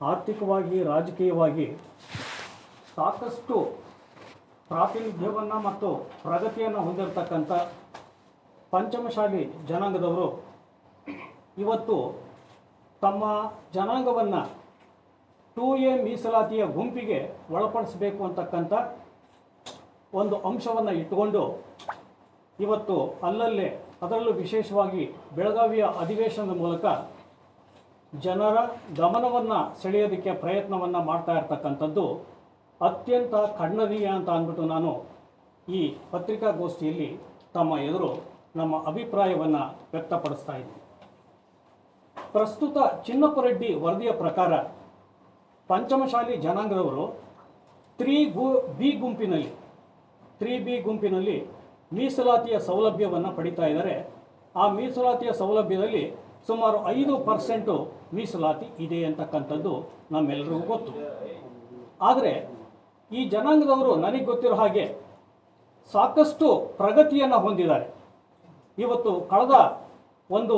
ಆರ್ಥಿಕವಾಗಿ, ರಾಜಕೀಯವಾಗಿ ಸಾಕಷ್ಟು ಪ್ರಾತಿನಿಧ್ಯವನ್ನು ಮತ್ತು ಪ್ರಗತಿಯನ್ನು ಹೊಂದಿರತಕ್ಕಂಥ ಪಂಚಮಶಾಲಿ ಜನಾಂಗದವರು ಇವತ್ತು ತಮ್ಮ ಜನಾಂಗವನ್ನು ಟೂ ಎ ಮೀಸಲಾತಿಯ ಗುಂಪಿಗೆ ಒಳಪಡಿಸಬೇಕು ಅಂತಕ್ಕಂಥ ಒಂದು ಅಂಶವನ್ನು ಇಟ್ಟುಕೊಂಡು ಇವತ್ತು ಅಲ್ಲಲ್ಲೇ ಅದರಲ್ಲೂ ವಿಶೇಷವಾಗಿ ಬೆಳಗಾವಿಯ ಅಧಿವೇಶನದ ಮೂಲಕ ಜನರ ಗಮನವನ್ನು ಸೆಳೆಯೋದಕ್ಕೆ ಪ್ರಯತ್ನವನ್ನು ಮಾಡ್ತಾ ಇರ್ತಕ್ಕಂಥದ್ದು ಅತ್ಯಂತ ಖಂಡನೀಯ ಅಂತ ಅಂದ್ಬಿಟ್ಟು ನಾನು ಈ ಪತ್ರಿಕಾಗೋಷ್ಠಿಯಲ್ಲಿ ತಮ್ಮ ಎದುರು ನಮ್ಮ ಅಭಿಪ್ರಾಯವನ್ನು ವ್ಯಕ್ತಪಡಿಸ್ತಾ ಇದ್ದೀನಿ. ಪ್ರಸ್ತುತ ಚಿನ್ನಪ್ಪರೆಡ್ಡಿ ವರದಿಯ ಪ್ರಕಾರ ಪಂಚಮಶಾಲಿ ಜನಾಂಗದವರು ತ್ರೀ ಗು, ಬಿ ಗುಂಪಿನಲ್ಲಿ, ತ್ರೀ ಬಿ ಗುಂಪಿನಲ್ಲಿ ಮೀಸಲಾತಿಯ ಸೌಲಭ್ಯವನ್ನು ಪಡಿತಾ ಇದ್ದಾರೆ. ಆ ಮೀಸಲಾತಿಯ ಸೌಲಭ್ಯದಲ್ಲಿ ಸುಮಾರು ಐದು ಪರ್ಸೆಂಟು ಮೀಸಲಾತಿ ಇದೆ ಅಂತಕ್ಕಂಥದ್ದು ನಮ್ಮೆಲ್ಲರಿಗೂ ಗೊತ್ತು. ಆದರೆ ಈ ಜನಾಂಗದವರು ನನಗೆ ಗೊತ್ತಿರೋ ಹಾಗೆ ಸಾಕಷ್ಟು ಪ್ರಗತಿಯನ್ನು ಹೊಂದಿದ್ದಾರೆ. ಇವತ್ತು ಕಳೆದ ಒಂದು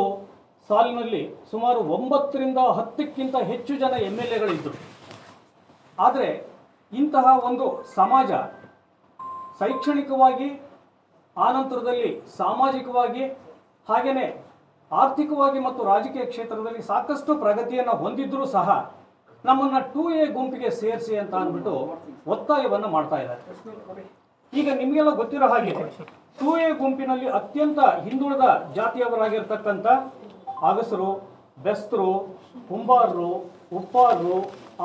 ಸಾಲಿನಲ್ಲಿ ಸುಮಾರು ಒಂಬತ್ತರಿಂದ ಹತ್ತಕ್ಕಿಂತ ಹೆಚ್ಚು ಜನ ಎಂ ಎಲ್ ಎಗಳಿದ್ದರು ಆದರೆ ಇಂತಹ ಒಂದು ಸಮಾಜ ಶೈಕ್ಷಣಿಕವಾಗಿ ಆನಂತರದಲ್ಲಿ ಸಾಮಾಜಿಕವಾಗಿ ಹಾಗೆಯೇ ಆರ್ಥಿಕವಾಗಿ ಮತ್ತು ರಾಜಕೀಯ ಕ್ಷೇತ್ರದಲ್ಲಿ ಸಾಕಷ್ಟು ಪ್ರಗತಿಯನ್ನು ಹೊಂದಿದ್ರೂ ಸಹ ನಮ್ಮನ್ನು ಟೂ ಎ ಗುಂಪಿಗೆ ಸೇರಿಸಿ ಅಂತ ಅಂದ್ಬಿಟ್ಟು ಒತ್ತಾಯವನ್ನು ಮಾಡ್ತಾ ಇದ್ದಾರೆ. ಈಗ ನಿಮಗೆಲ್ಲ ಗೊತ್ತಿರೋ ಹಾಗೆ ಟೂ ಎ ಗುಂಪಿನಲ್ಲಿ ಅತ್ಯಂತ ಹಿಂದುಳಿದ ಜಾತಿಯವರಾಗಿರ್ತಕ್ಕಂಥ ಅಗಸರು, ಬೆಸ್ತರು, ಕುಂಬಾರರು, ಉಪ್ಪಾರರು,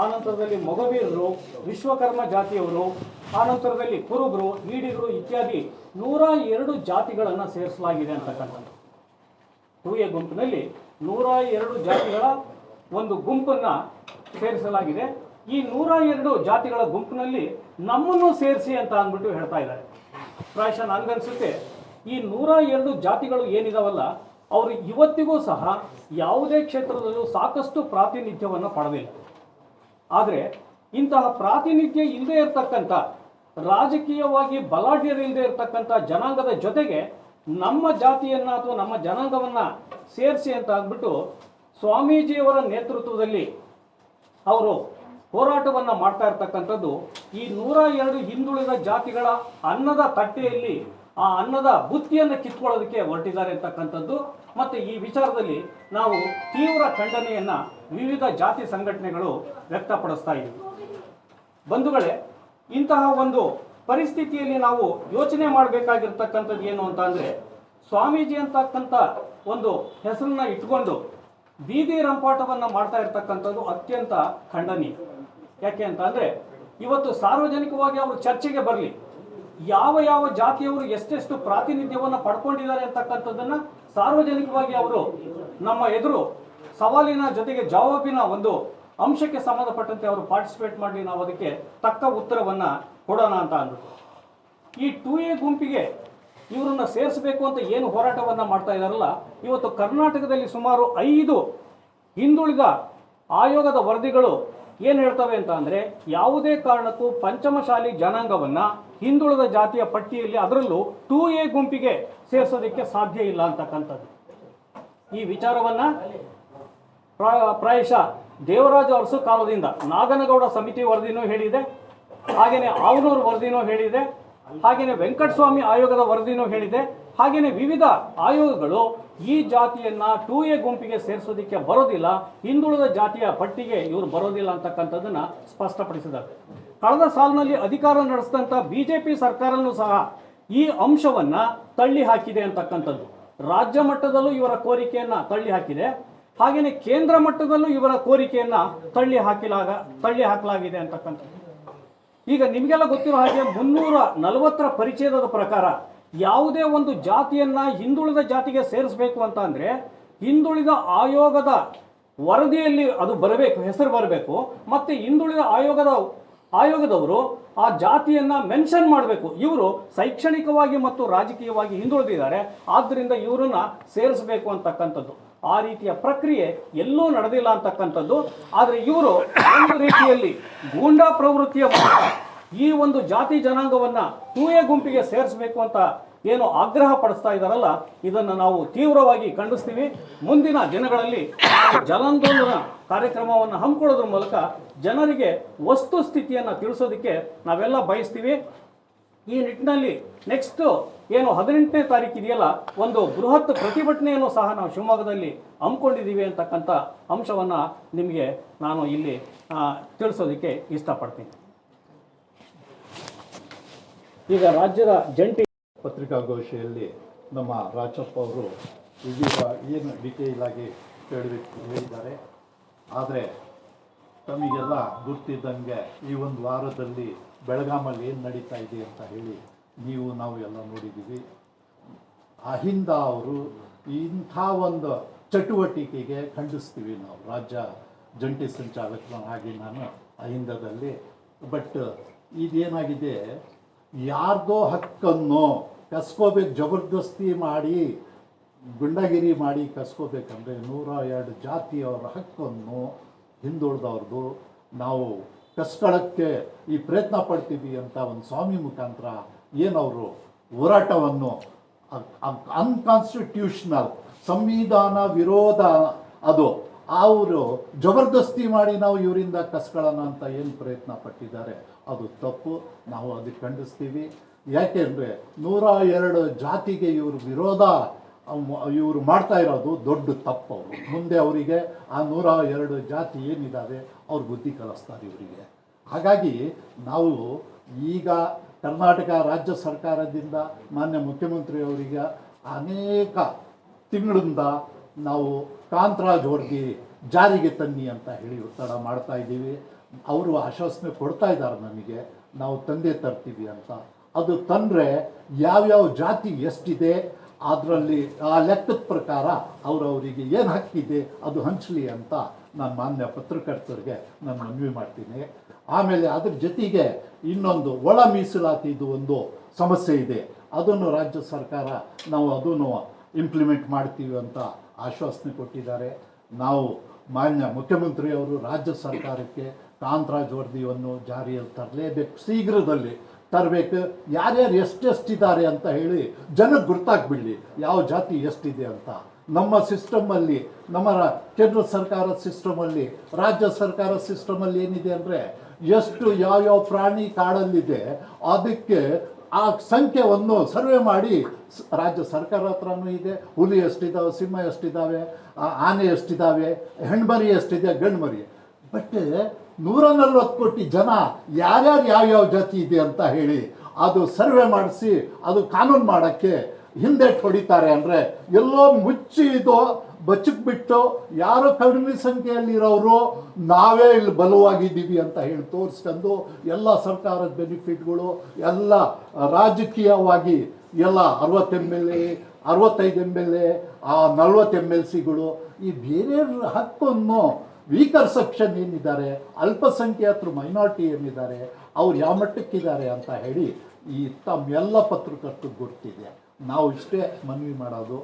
ಆನಂತರದಲ್ಲಿ ಮೊಗವೀರರು, ವಿಶ್ವಕರ್ಮ ಜಾತಿಯವರು, ಆನಂತರದಲ್ಲಿ ಕುರುಬರು, ಈಡಿಗರು ಇತ್ಯಾದಿ ನೂರ ಎರಡು ಜಾತಿಗಳನ್ನು ಸೇರಿಸಲಾಗಿದೆ ಅಂತಕ್ಕಂಥದ್ದು. ಟೂ ಗುಂಪಿನಲ್ಲಿ ನೂರ ಎರಡು ಜಾತಿಗಳ ಒಂದು ಗುಂಪನ್ನು ಸೇರಿಸಲಾಗಿದೆ. ಈ ನೂರ ಎರಡು ಜಾತಿಗಳ ಗುಂಪಿನಲ್ಲಿ ನಮ್ಮನ್ನು ಸೇರಿಸಿ ಅಂತ ಅಂದ್ಬಿಟ್ಟು ಹೇಳ್ತಾ ಇದ್ದಾರೆ. ಪ್ರಾಯಶಃ ನನಗನ್ಸುತ್ತೆ, ಈ ನೂರ ಎರಡು ಜಾತಿಗಳು ಏನಿದಾವಲ್ಲ, ಅವರು ಇವತ್ತಿಗೂ ಸಹ ಯಾವುದೇ ಕ್ಷೇತ್ರದಲ್ಲೂ ಸಾಕಷ್ಟು ಪ್ರಾತಿನಿಧ್ಯವನ್ನು ಪಡೆದಿಲ್ಲ. ಆದರೆ ಇಂತಹ ಪ್ರಾತಿನಿಧ್ಯ ಇಲ್ಲದೆ ಇರತಕ್ಕಂಥ, ರಾಜಕೀಯವಾಗಿ ಬಲಾಢ್ಯರಿಲ್ಲದೆ ಇರತಕ್ಕಂಥ ಜನಾಂಗದ ಜೊತೆಗೆ ನಮ್ಮ ಜಾತಿಯನ್ನು ಅಥವಾ ನಮ್ಮ ಜನಾಂಗವನ್ನ ಸೇರಿಸಿ ಅಂತ ಅಂದ್ಬಿಟ್ಟು ಸ್ವಾಮೀಜಿಯವರ ನೇತೃತ್ವದಲ್ಲಿ ಅವರು ಹೋರಾಟವನ್ನು ಮಾಡ್ತಾ ಇರ್ತಕ್ಕಂಥದ್ದು ಈ ನೂರ ಎರಡು ಹಿಂದುಳಿದ ಜಾತಿಗಳ ಅನ್ನದ ತಟ್ಟೆಯಲ್ಲಿ ಆ ಅನ್ನದ ಬುತ್ತಿಯನ್ನು ಕಿತ್ಕೊಳ್ಳೋದಕ್ಕೆ ಹೊರಟಿದ್ದಾರೆ ಅಂತಕ್ಕಂಥದ್ದು. ಮತ್ತು ಈ ವಿಚಾರದಲ್ಲಿ ನಾವು ತೀವ್ರ ಖಂಡನೆಯನ್ನು ವಿವಿಧ ಜಾತಿ ಸಂಘಟನೆಗಳು ವ್ಯಕ್ತಪಡಿಸ್ತಾ ಇದ್ದೀವಿ. ಬಂಧುಗಳೇ, ಇಂತಹ ಒಂದು ಪರಿಸ್ಥಿತಿಯಲ್ಲಿ ನಾವು ಯೋಚನೆ ಮಾಡಬೇಕಾಗಿರ್ತಕ್ಕಂಥದ್ದು ಏನು ಅಂತ ಅಂದರೆ ಸ್ವಾಮೀಜಿ ಅಂತಕ್ಕಂಥ ಒಂದು ಹೆಸರನ್ನ ಇಟ್ಕೊಂಡು ಬೀದಿ ರಂಪಾಟವನ್ನು ಮಾಡ್ತಾ ಇರ್ತಕ್ಕಂಥದ್ದು ಅತ್ಯಂತ ಖಂಡನೀಯ. ಯಾಕೆ ಅಂತ ಅಂದರೆ ಇವತ್ತು ಸಾರ್ವಜನಿಕವಾಗಿ ಅವರು ಚರ್ಚೆಗೆ ಬರಲಿ. ಯಾವ ಯಾವ ಜಾತಿಯವರು ಎಷ್ಟೆಷ್ಟು ಪ್ರಾತಿನಿಧ್ಯವನ್ನು ಪಡ್ಕೊಂಡಿದ್ದಾರೆ ಅಂತಕ್ಕಂಥದ್ದನ್ನು ಸಾರ್ವಜನಿಕವಾಗಿ ಅವರು ನಮ್ಮ ಎದುರು ಸವಾಲಿನ ಜೊತೆಗೆ ಜವಾಬಿನ ಒಂದು ಅಂಶಕ್ಕೆ ಸಂಬಂಧಪಟ್ಟಂತೆ ಅವರು ಪಾರ್ಟಿಸಿಪೇಟ್ ಮಾಡಲಿ. ನಾವು ಅದಕ್ಕೆ ತಕ್ಕ ಉತ್ತರವನ್ನು ಕೊಡೋಣ ಅಂತ ಅಂದ್ಬಿಟ್ಟು. ಈ ಟು ಎ ಗುಂಪಿಗೆ ಇವರನ್ನ ಸೇರಿಸಬೇಕು ಅಂತ ಏನು ಹೋರಾಟವನ್ನು ಮಾಡ್ತಾ ಇದ್ದಾರಲ್ಲ ಇವತ್ತು ಕರ್ನಾಟಕದಲ್ಲಿ ಸುಮಾರು ಐದು ಹಿಂದುಳಿದ ಆಯೋಗದ ವರದಿಗಳು ಏನು ಹೇಳ್ತವೆ ಅಂತ ಅಂದರೆ, ಯಾವುದೇ ಕಾರಣಕ್ಕೂ ಪಂಚಮಶಾಲಿ ಜನಾಂಗವನ್ನು ಹಿಂದುಳಿದ ಜಾತಿಯ ಪಟ್ಟಿಯಲ್ಲಿ ಅದರಲ್ಲೂ ಟೂ ಎ ಗುಂಪಿಗೆ ಸೇರಿಸೋದಕ್ಕೆ ಸಾಧ್ಯ ಇಲ್ಲ ಅಂತಕ್ಕಂಥದ್ದು. ಈ ವಿಚಾರವನ್ನು ಪ್ರಾ- ಪ್ರಾಯಶಃ ದೇವರಾಜ ಅರಸು ಕಾಲದಿಂದ ನಾಗನಗೌಡ ಸಮಿತಿ ವರದಿನೂ ಹೇಳಿದೆ. ಹಾಗೆಯೇ ಆವನೂರು ವರದಿನೂ ಹೇಳಿದೆ ಹಾಗೆಯೇ ವೆಂಕಟಸ್ವಾಮಿ ಆಯೋಗದ ವರದಿನೂ ಹೇಳಿದೆ ಹಾಗೆಯೇ ವಿವಿಧ ಆಯೋಗಗಳು ಈ ಜಾತಿಯನ್ನ ಟೂ ಎ ಗುಂಪಿಗೆ ಸೇರಿಸೋದಕ್ಕೆ ಬರೋದಿಲ್ಲ, ಹಿಂದುಳಿದ ಜಾತಿಯ ಪಟ್ಟಿಗೆ ಇವರು ಬರೋದಿಲ್ಲ ಅಂತಕ್ಕಂಥದ್ದನ್ನ ಸ್ಪಷ್ಟಪಡಿಸಿದ್ದಾರೆ. ಕಳೆದ ಸಾಲಿನಲ್ಲಿ ಅಧಿಕಾರ ನಡೆಸಿದಂಥ ಬಿಜೆಪಿ ಸರ್ಕಾರನೂ ಸಹ ಈ ಅಂಶವನ್ನ ತಳ್ಳಿ ಹಾಕಿದೆ ಅಂತಕ್ಕಂಥದ್ದು. ರಾಜ್ಯ ಮಟ್ಟದಲ್ಲೂ ಇವರ ಕೋರಿಕೆಯನ್ನ ತಳ್ಳಿ ಹಾಕಿದೆ ಹಾಗೆಯೇ ಕೇಂದ್ರ ಮಟ್ಟದಲ್ಲೂ ಇವರ ಕೋರಿಕೆಯನ್ನ ತಳ್ಳಿ ಹಾಕಿಲಾಗ, ತಳ್ಳಿ ಹಾಕಲಾಗಿದೆ ಅಂತಕ್ಕಂಥದ್ದು. ಈಗ ನಿಮಗೆಲ್ಲ ಗೊತ್ತಿರೋ ಹಾಗೆ ಮುನ್ನೂರ ನಲವತ್ತರ ಪರಿಚ್ಛೇದದ ಪ್ರಕಾರ ಯಾವುದೇ ಒಂದು ಜಾತಿಯನ್ನ ಹಿಂದುಳಿದ ಜಾತಿಗೆ ಸೇರಿಸಬೇಕು ಅಂತ ಅಂದ್ರೆ ಹಿಂದುಳಿದ ಆಯೋಗದ ವರದಿಯಲ್ಲಿ ಅದು ಬರಬೇಕು, ಹೆಸರು ಬರಬೇಕು. ಮತ್ತೆ ಹಿಂದುಳಿದ ಆಯೋಗದ, ಆಯೋಗದವರು ಆ ಜಾತಿಯನ್ನ ಮೆನ್ಷನ್ ಮಾಡಬೇಕು. ಇವರು ಶೈಕ್ಷಣಿಕವಾಗಿ ಮತ್ತು ರಾಜಕೀಯವಾಗಿ ಹಿಂದುಳಿದಿದ್ದಾರೆ. ಆದ್ದರಿಂದ ಇವರನ್ನ ಸೇರಿಸಬೇಕು ಅಂತಕ್ಕಂಥದ್ದು. ಆ ರೀತಿಯ ಪ್ರಕ್ರಿಯೆ ಎಲ್ಲೂ ನಡೆದಿಲ್ಲ ಅಂತಕ್ಕಂಥದ್ದು. ಆದರೆ ಇವರು ಒಂದು ರೀತಿಯಲ್ಲಿ ಗೂಂಡಾ ಪ್ರವೃತ್ತಿಯ ಮೂಲಕ ಈ ಒಂದು ಜಾತಿ ಜನಾಂಗವನ್ನ ತೂಯ ಗುಂಪಿಗೆ ಸೇರಿಸಬೇಕು ಅಂತ ಏನು ಆಗ್ರಹ ಪಡಿಸ್ತಾ ಇದ್ದಾರಲ್ಲ, ಇದನ್ನು ನಾವು ತೀವ್ರವಾಗಿ ಖಂಡಿಸ್ತೀವಿ. ಮುಂದಿನ ದಿನಗಳಲ್ಲಿ ಜಲಾಂದೋಲನ ಕಾರ್ಯಕ್ರಮವನ್ನು ಹಮ್ಮಿಕೊಳ್ಳೋದ್ರ ಮೂಲಕ ಜನರಿಗೆ ವಸ್ತು ಸ್ಥಿತಿಯನ್ನು ತಿಳಿಸೋದಕ್ಕೆ ನಾವೆಲ್ಲ ಬಯಸ್ತೀವಿ. ಈ ನಿಟ್ಟಿನಲ್ಲಿ ನೆಕ್ಸ್ಟ್ ಏನು ಹದಿನೆಂಟನೇ ತಾರೀಕು ಇದೆಯಲ್ಲ, ಒಂದು ಬೃಹತ್ ಪ್ರತಿಭಟನೆಯನ್ನು ಸಹ ನಾವು ಶಿವಮೊಗ್ಗದಲ್ಲಿ ಹಮ್ಮಿಕೊಂಡಿದ್ದೀವಿ ಅಂತಕ್ಕಂಥ ಅಂಶವನ್ನು ನಿಮಗೆ ನಾನು ಇಲ್ಲಿ ತಿಳಿಸೋದಕ್ಕೆ ಇಷ್ಟಪಡ್ತೀನಿ. ಈಗ ರಾಜ್ಯದ ಜಂಟಿ ಪತ್ರಿಕಾಗೋಷ್ಠಿಯಲ್ಲಿ ನಮ್ಮ ರಾಜಪ್ಪ ಅವರು ಇದೀಗ ಏನು ಡಿಟೇಲ್ ಆಗಿ ಹೇಳಬೇಕು ಹೇಳಿದ್ದಾರೆ. ಆದರೆ ತಮಗೆಲ್ಲ ಗುರ್ತಿದ್ದಂಗೆ ಈ ಒಂದು ವಾರದಲ್ಲಿ ಬೆಳಗಾಮಲ್ಲಿ ಏನು ನಡೀತಾ ಇದೆ ಅಂತ ಹೇಳಿ ನೀವು, ನಾವು ಎಲ್ಲ ನೋಡಿದ್ದೀವಿ. ಅಹಿಂದ ಅವರು ಇಂಥ ಒಂದು ಚಟುವಟಿಕೆಗೆ ಖಂಡಿಸ್ತೀವಿ ನಾವು. ರಾಜ್ಯ ಜಂಟಿ ಸಂಚಾಲಕನಾಗಿ ನಾನು ಅಹಿಂದದಲ್ಲಿ. ಬಟ್ ಇದೇನಾಗಿದೆ? ಯಾರ್ದೋ ಹಕ್ಕನ್ನು ಕಸ್ಕೋಬೇಕು ಜಬರ್ದಸ್ತಿ ಮಾಡಿ, ಗುಂಡಗಿರಿ ಮಾಡಿ ಕಸ್ಕೋಬೇಕಂದ್ರೆ ನೂರ ಎರಡು ಜಾತಿಯವರ ಹಕ್ಕನ್ನು ಹಿಂದುಳಿದವ್ರದ್ದು ನಾವು ಕಸ್ಕೊಳ್ಳೋಕ್ಕೆ ಈ ಪ್ರಯತ್ನ ಪಡ್ತೀವಿ ಅಂತ ಒಂದು ಸ್ವಾಮಿ ಮುಖಾಂತರ ಏನವರು ಹೋರಾಟವನ್ನು ಅನ್ಕಾನ್ಸ್ಟಿಟ್ಯೂಷನಲ್ ಸಂವಿಧಾನ ವಿರೋಧ ಅದು ಅವರು ಜಬರ್ದಸ್ತಿ ಮಾಡಿ ನಾವು ಇವರಿಂದ ಕಸ್ಕೊಳ್ಳೋಣ ಅಂತ ಏನು ಪ್ರಯತ್ನ ಪಟ್ಟಿದ್ದಾರೆ? ಅದು ತಪ್ಪು. ನಾವು ಅದಕ್ಕೆ ಖಂಡಿಸ್ತೀವಿ. ಯಾಕೆಂದರೆ ನೂರ ಎರಡು ಜಾತಿಗೆ ಇವರು ವಿರೋಧ ಇವರು ಮಾಡ್ತಾ ಇರೋದು ದೊಡ್ಡ ತಪ್ಪು ಅವರು. ಮುಂದೆ ಅವರಿಗೆ ಆ ನೂರ ಎರಡು ಜಾತಿ ಏನಿದ್ದಾವೆ ಅವ್ರು ಬುದ್ಧಿ ಕಲಿಸ್ತಾರೆ ಇವರಿಗೆ. ಹಾಗಾಗಿ ನಾವು ಈಗ ಕರ್ನಾಟಕ ರಾಜ್ಯ ಸರ್ಕಾರದಿಂದ ಮಾನ್ಯ ಮುಖ್ಯಮಂತ್ರಿಯವರಿಗೆ ಅನೇಕ ತಿಂಗಳಿಂದ ನಾವು ಕಾಂತರಾಜ್ ಅವ್ರಿಗೆ ಜಾರಿಗೆ ತನ್ನಿ ಅಂತ ಹೇಳಿ ಒತ್ತಡ ಮಾಡ್ತಾ ಇದ್ದೀವಿ. ಅವರು ಆಶ್ವಾಸನೆ ಕೊಡ್ತಾ ಇದ್ದಾರೆ ನಮಗೆ. ನಾವು ತಂದೆ ತರ್ತೀವಿ ಅಂತ. ಅದು ತಂದರೆ ಯಾವ್ಯಾವ ಜಾತಿ ಎಷ್ಟಿದೆ, ಅದರಲ್ಲಿ ಆ ಲೆಕ್ಕದ ಪ್ರಕಾರ ಅವರವರಿಗೆ ಏನು ಹಕ್ಕಿದೆ ಅದು ಹಂಚಲಿ ಅಂತ ನಾನು ಮಾನ್ಯ ಪತ್ರಕರ್ತರಿಗೆ ನಾನು ಮನವಿ ಮಾಡ್ತೀನಿ. ಆಮೇಲೆ ಅದ್ರ ಜೊತೆಗೆ ಇನ್ನೊಂದು ಒಳ ಮೀಸಲಾತಿದು ಒಂದು ಸಮಸ್ಯೆ ಇದೆ. ಅದನ್ನು ರಾಜ್ಯ ಸರ್ಕಾರ ನಾವು ಅದನ್ನು ಇಂಪ್ಲಿಮೆಂಟ್ ಮಾಡ್ತೀವಿ ಅಂತ ಆಶ್ವಾಸನೆ ಕೊಟ್ಟಿದ್ದಾರೆ. ನಾವು ಮಾನ್ಯ ಮುಖ್ಯಮಂತ್ರಿಯವರು ರಾಜ್ಯ ಸರ್ಕಾರಕ್ಕೆ ಕಾಂತರಾಜ್ ವರದಿಯನ್ನು ಜಾರಿಯಲ್ಲಿ ತರಲೇಬೇಕು. ಶೀಘ್ರದಲ್ಲಿ ತರಬೇಕು. ಯಾರ್ಯಾರು ಎಷ್ಟೆಷ್ಟಿದ್ದಾರೆ ಅಂತ ಹೇಳಿ ಜನಕ್ಕೆ ಗುರ್ತಾಗ್ಬಿಡಲಿ. ಯಾವ ಜಾತಿ ಎಷ್ಟಿದೆ ಅಂತ. ನಮ್ಮ ಸಿಸ್ಟಮಲ್ಲಿ ನಮ್ಮ ಕೇಂದ್ರ ಸರ್ಕಾರ ಸಿಸ್ಟಮಲ್ಲಿ ರಾಜ್ಯ ಸರ್ಕಾರ ಸಿಸ್ಟಮಲ್ಲಿ ಏನಿದೆ ಅಂದರೆ ಎಷ್ಟು ಯಾವ್ಯಾವ ಪ್ರಾಣಿ ಕಾಡಲ್ಲಿದೆ, ಅದಕ್ಕೆ ಆ ಸಂಖ್ಯೆಯನ್ನು ಸರ್ವೆ ಮಾಡಿ ರಾಜ್ಯ ಸರ್ಕಾರ ಹತ್ರನೂ ಇದೆ, ಹುಲಿ ಎಷ್ಟಿದ್ದಾವೆ ಸಿಂಹ ಎಷ್ಟಿದ್ದಾವೆ ಆನೆ ಎಷ್ಟಿದ್ದಾವೆ ಹೆಣ್ಮರಿ ಎಷ್ಟಿದೆ, ಗಂಡ್ಮರಿ. ಬಟ್ ನೂರ ನಲ್ವತ್ತು ಕೋಟಿ ಜನ ಯಾರ್ಯಾರು ಯಾವ್ಯಾವ ಜಾತಿ ಇದೆ ಅಂತ ಹೇಳಿ ಅದು ಸರ್ವೆ ಮಾಡಿಸಿ ಅದು ಕಾನೂನು ಮಾಡೋಕ್ಕೆ ಹಿಂದೆ ಹೊಡಿತಾರೆ ಅಂದರೆ ಎಲ್ಲೋ ಮುಚ್ಚಿ ಇದು ಬಚ್ಚಕ್ಬಿಟ್ಟು ಯಾರೋ ಕಡಿಮೆ ಸಂಖ್ಯೆಯಲ್ಲಿರೋರು ನಾವೇ ಇಲ್ಲಿ ಬಲವಾಗಿದ್ದೀವಿ ಅಂತ ಹೇಳಿ ತೋರಿಸ್ಕೊಂಡು ಎಲ್ಲ ಸರ್ಕಾರದ ಬೆನಿಫಿಟ್ಗಳು, ಎಲ್ಲ ರಾಜಕೀಯವಾಗಿ ಎಲ್ಲ ಅರವತ್ತು ಎಂ ಎಲ್ ಎ, ಅರವತ್ತೈದು ಎಂ ಎಲ್ ಎ, ಆ ನಲ್ವತ್ತು ಎಂ ಎಲ್ ಸಿಗಳು, ಈ ಬೇರೆ ಹಕ್ಕನ್ನು ವೀಕರ್ ಸೆಕ್ಷನ್ ಏನಿದ್ದಾರೆ, ಅಲ್ಪಸಂಖ್ಯಾತರು ಮೈನಾರಿಟಿ ಏನಿದ್ದಾರೆ, ಅವ್ರು ಯಾವ ಮಟ್ಟಕ್ಕಿದ್ದಾರೆ ಅಂತ ಹೇಳಿ ಈ ತಮ್ಮೆಲ್ಲ ಪತ್ರಕರ್ತರು ಗೊತ್ತಿದೆ. ನಾವು ಇಷ್ಟೇ ಮನವಿ ಮಾಡೋದು,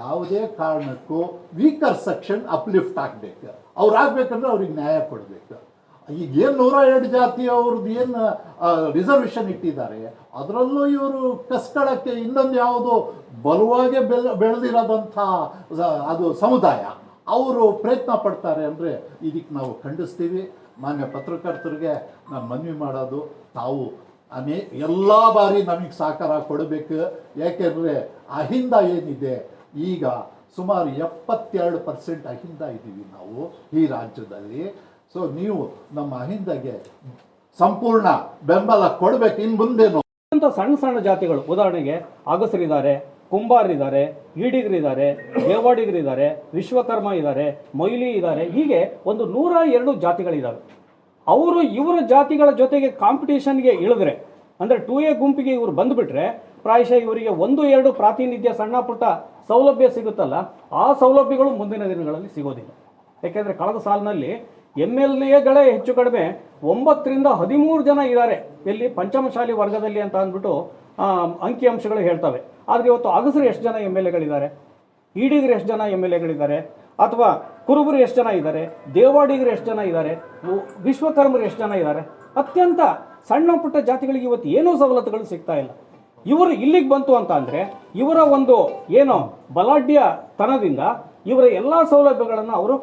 ಯಾವುದೇ ಕಾರಣಕ್ಕೂ ವೀಕರ್ ಸೆಕ್ಷನ್ ಅಪ್ಲಿಫ್ಟ್ ಆಗಬೇಕು. ಅವ್ರು ಆಗ್ಬೇಕಂದ್ರೆ ಅವ್ರಿಗೆ ನ್ಯಾಯ ಕೊಡಬೇಕು. ಈಗ ಏನು ನೂರ ಎರಡು ಜಾತಿ ಅವ್ರದ್ದು ಏನು ರಿಸರ್ವೇಷನ್ ಇಟ್ಟಿದ್ದಾರೆ, ಅದರಲ್ಲೂ ಇವರು ಕಸ್ಕೊಳ್ಳೋಕ್ಕೆ ಇನ್ನೊಂದು ಯಾವುದು ಬಲವಾಗೆ ಬೆಲ್, ಬೆಳೆದಿರೋದಂಥ ಅದು ಸಮುದಾಯ. ಅವರು ಪ್ರಯತ್ನ ಪಡ್ತಾರೆ ಅಂದರೆ ಇದಕ್ಕೆ ನಾವು ಖಂಡಿಸ್ತೀವಿ. ಮಾನ್ಯ ಪತ್ರಕರ್ತರಿಗೆ ನಾನು ಮನವಿ ಮಾಡೋದು, ತಾವು ಅನೇ ಎಲ್ಲ ಬಾರಿ ನಮಗೆ ಸಹಕಾರ ಕೊಡಬೇಕು. ಯಾಕೆಂದರೆ ಅಹಿಂದ ಏನಿದೆ, ಈಗ ಸುಮಾರು ಎಪ್ಪತ್ತೆರಡು ಪರ್ಸೆಂಟ್ ಅಹಿಂದ ಇದ್ದೀವಿ ನಾವು ಈ ರಾಜ್ಯದಲ್ಲಿ. ಸೊ ನೀವು ನಮ್ಮ ಅಹಿಂದಗೆ ಸಂಪೂರ್ಣ ಬೆಂಬಲ ಕೊಡಬೇಕು. ಇನ್ನು ಮುಂದೇನು ಅಂತ ಸಣ್ಣ ಸಣ್ಣ ಜಾತಿಗಳು, ಉದಾಹರಣೆಗೆ ಅಗಸರಿದ್ದಾರೆ, ಕುಂಬಾರಿದ್ದಾರೆ, ಈಡಿಗರಿದ್ದಾರೆ, ದೇವಾಡಿಗರಿದ್ದಾರೆ, ವಿಶ್ವಕರ್ಮ ಇದ್ದಾರೆ, ಮೊಯ್ಲಿ ಇದ್ದಾರೆ, ಹೀಗೆ ಒಂದು ನೂರ ಎರಡು ಜಾತಿಗಳಿದ್ದಾವೆ ಅವರು ಇವರ ಜಾತಿಗಳ ಜೊತೆಗೆ ಕಾಂಪಿಟೇಷನ್ಗೆ ಇಳಿದ್ರೆ, ಅಂದರೆ ಟೂ ಎ ಗುಂಪಿಗೆ ಇವರು ಬಂದುಬಿಟ್ರೆ, ಪ್ರಾಯಶಃ ಇವರಿಗೆ ಒಂದು, ಎರಡು ಪ್ರಾತಿನಿಧ್ಯ ಸಣ್ಣ ಪುಟ್ಟ ಸೌಲಭ್ಯ ಸಿಗುತ್ತಲ್ಲ, ಆ ಸೌಲಭ್ಯಗಳು ಮುಂದಿನ ದಿನಗಳಲ್ಲಿ ಸಿಗೋದಿಲ್ಲ. ಯಾಕೆಂದರೆ ಕಳೆದ ಸಾಲಿನಲ್ಲಿ ಎಂ ಎಲ್ ಎಗಳೇ ಹೆಚ್ಚು ಕಡಿಮೆ ಒಂಬತ್ತರಿಂದ ಹದಿಮೂರು ಜನ ಇದ್ದಾರೆ ಇಲ್ಲಿ ಪಂಚಮಶಾಲಿ ವರ್ಗದಲ್ಲಿ ಅಂತ ಅಂದ್ಬಿಟ್ಟು ಅಂಕಿಅಂಶಗಳು ಹೇಳ್ತವೆ. ಆದರೆ ಇವತ್ತು ಅಗಸರು ಎಷ್ಟು ಜನ ಎಂ ಎಲ್ ಎಗಳಿದ್ದಾರೆ ಈಡಿಗರು ಎಷ್ಟು ಜನ ಎಂ ಎಲ್ ಎಗಳಿದ್ದಾರೆ ಅಥವಾ ಕುರುಬರು ಎಷ್ಟು ಜನ ಇದ್ದಾರೆ ದೇವಾಡಿಗರು ಎಷ್ಟು ಜನ ಇದ್ದಾರೆ ವಿಶ್ವಕರ್ಮರು ಎಷ್ಟು ಜನ ಇದ್ದಾರೆ ಅತ್ಯಂತ ಸಣ್ಣ ಪುಟ್ಟ ಜಾತಿಗಳಿಗೆ ಇವತ್ತು ಏನೂ ಸವಲತ್ತುಗಳು ಸಿಗ್ತಾ ಇಲ್ಲ. ಇವರು ಇಲ್ಲಿಗೆ ಬಂತು ಅಂತ ಅಂದರೆ ಇವರ ಒಂದು ಏನು ಬಲಾಢ್ಯ ತನದಿಂದ ಇವರ ಎಲ್ಲ ಸೌಲಭ್ಯಗಳನ್ನು ಅವರು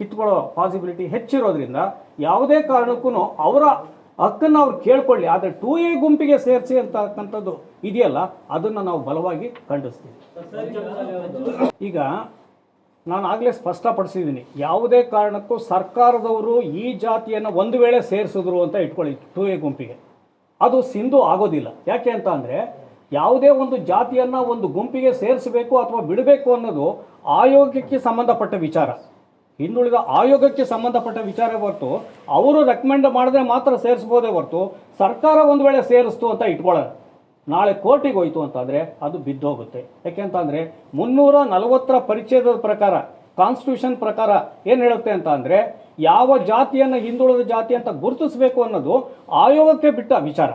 ಇಟ್ಕೊಳ್ಳೋ ಪಾಸಿಬಿಲಿಟಿ ಹೆಚ್ಚಿರೋದ್ರಿಂದ ಯಾವುದೇ ಕಾರಣಕ್ಕೂ ಅವರ ಹಕ್ಕನ್ನು ಅವ್ರು ಕೇಳ್ಕೊಳ್ಳಿ. ಆದರೆ ಟೂ ಎ ಗುಂಪಿಗೆ ಸೇರಿಸಿ ಅಂತಕ್ಕಂಥದ್ದು ಇದೆಯಲ್ಲ, ಅದನ್ನು ನಾವು ಬಲವಾಗಿ ಖಂಡಿಸ್ತೀವಿ. ಈಗ ನಾನು ಆಗಲೇ ಸ್ಪಷ್ಟಪಡಿಸಿದ್ದೀನಿ. ಯಾವುದೇ ಕಾರಣಕ್ಕೂ ಸರ್ಕಾರದವರು ಈ ಜಾತಿಯನ್ನು ಒಂದು ವೇಳೆ ಸೇರಿಸಿದ್ರು ಅಂತ ಇಟ್ಕೊಳ್ಳಿ ಟು ಎ ಗುಂಪಿಗೆ. ಅದು ಸಿಂಧು ಆಗೋದಿಲ್ಲ. ಯಾಕೆ ಅಂತ ಅಂದರೆ, ಯಾವುದೇ ಒಂದು ಜಾತಿಯನ್ನು ಒಂದು ಗುಂಪಿಗೆ ಸೇರಿಸಬೇಕು ಅಥವಾ ಬಿಡಬೇಕು ಅನ್ನೋದು ಆಯೋಗಕ್ಕೆ ಸಂಬಂಧಪಟ್ಟ ವಿಚಾರ. ಹಿಂದುಳಿದ ಆಯೋಗಕ್ಕೆ ಸಂಬಂಧಪಟ್ಟ ವಿಚಾರ ಹೊರತು ಅವರು ರೆಕಮೆಂಡ್ ಮಾಡಿದ್ರೆ ಮಾತ್ರ ಸೇರಿಸ್ಬೋದೇ ಹೊರತು ಸರ್ಕಾರ ಒಂದು ವೇಳೆ ಸೇರಿಸ್ತು ಅಂತ ಇಟ್ಕೊಳ್ಳೋದು ನಾಳೆ ಕೋರ್ಟಿಗೆ ಹೋಯ್ತು ಅಂತಂದರೆ ಅದು ಬಿದ್ದೋಗುತ್ತೆ. ಯಾಕೆಂತಂದರೆ ಮುನ್ನೂರ ನಲವತ್ತರ ಪರಿಚ್ಛೇದದ ಪ್ರಕಾರ ಕಾನ್ಸ್ಟಿಟ್ಯೂಷನ್ ಪ್ರಕಾರ ಏನು ಹೇಳುತ್ತೆ ಅಂತ ಅಂದರೆ ಯಾವ ಜಾತಿಯನ್ನು ಹಿಂದುಳಿದ ಜಾತಿ ಅಂತ ಗುರುತಿಸಬೇಕು ಅನ್ನೋದು ಆಯೋಗಕ್ಕೆ ಬಿಟ್ಟ ವಿಚಾರ.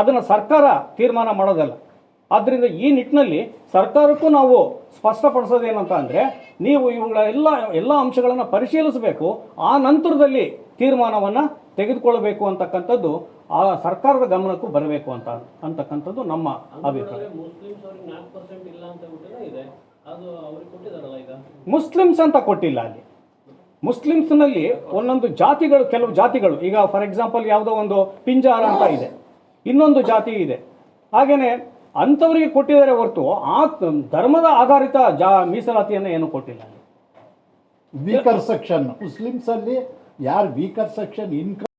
ಅದನ್ನು ಸರ್ಕಾರ ತೀರ್ಮಾನ ಮಾಡೋದಲ್ಲ. ಆದ್ದರಿಂದ ಈ ನಿಟ್ಟಿನಲ್ಲಿ ಸರ್ಕಾರಕ್ಕೂ ನಾವು ಸ್ಪಷ್ಟಪಡಿಸೋದು ಏನಂತ ಅಂದರೆ ನೀವು ಇವುಗಳ ಎಲ್ಲ ಎಲ್ಲ ಅಂಶಗಳನ್ನು ಪರಿಶೀಲಿಸಬೇಕು, ಆ ನಂತರದಲ್ಲಿ ತೀರ್ಮಾನವನ್ನು ತೆಗೆದುಕೊಳ್ಳಬೇಕು ಅಂತಕ್ಕಂಥದ್ದು ಆ ಸರ್ಕಾರದ ಗಮನಕ್ಕೂ ಬರಬೇಕು ಅಂತ ಅಂತಕ್ಕಂಥದ್ದು ನಮ್ಮ ಅಭಿಪ್ರಾಯ. ಮುಸ್ಲಿಮ್ಸ್ ಅಂತ ಕೊಟ್ಟಿಲ್ಲ ಅಲ್ಲಿ. ಮುಸ್ಲಿಮ್ಸ್ನಲ್ಲಿ ಒಂದೊಂದು ಜಾತಿಗಳು, ಕೆಲವು ಜಾತಿಗಳು, ಈಗ ಫಾರ್ ಎಕ್ಸಾಂಪಲ್ ಯಾವುದೋ ಒಂದು ಪಿಂಜಾರ ಅಂತ ಇದೆ, ಇನ್ನೊಂದು ಜಾತಿ ಇದೆ. ಹಾಗೇನೆ ಅಂಥವರಿಗೆ ಕೊಟ್ಟಿದ್ದಾರೆ ಹೊರತು ಆ ಧರ್ಮದ ಆಧಾರಿತ ಜಾ ಮೀಸಲಾತಿಯನ್ನು ಏನು ಕೊಟ್ಟಿಲ್ಲ ವೀಕರ್ ಸೆಕ್ಷನ್ ಮುಸ್ಲಿಮ್ಸ್ ಅಲ್ಲಿ ಯಾರು ವೀಕರ್ ಸೆಕ್ಷನ್ ಇನ್ಕಮ್